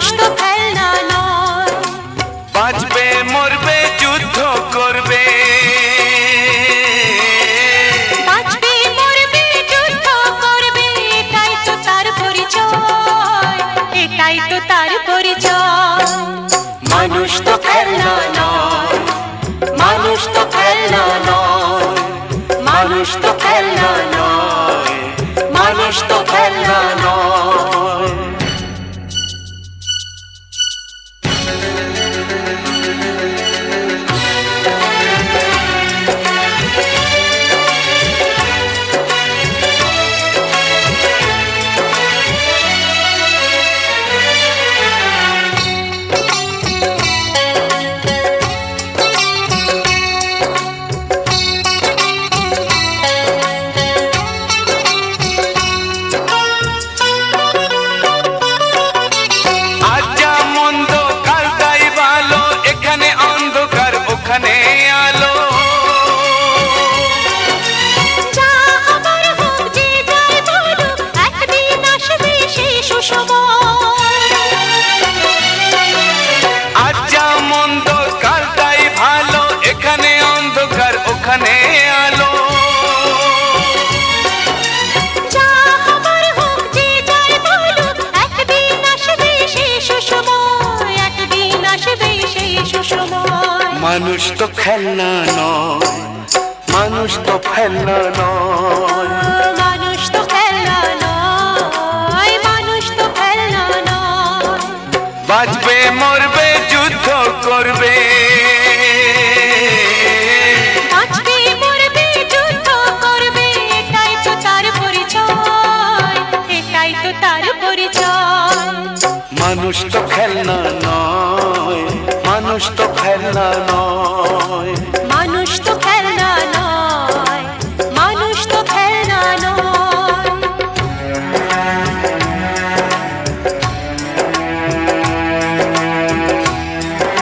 দুষ্ট খেলনা নয়। বাঁচবে মরবে যুদ্ধ করবে। মরবে করবে এটাই তো তার পরিচয়। এটাই তো তার পরিচয়। মানুষ তো খেলনা মানুষ তো খেলনা নয় মানুষ তো খেলনা নয়। মানুষ তো খেলনা নয় মানুষ তো খেলনা নয়। বাঁচবে মরবে যুদ্ধ করবে। মানুষ তো খেলনা নয়। নষ্ট খেলা নয়।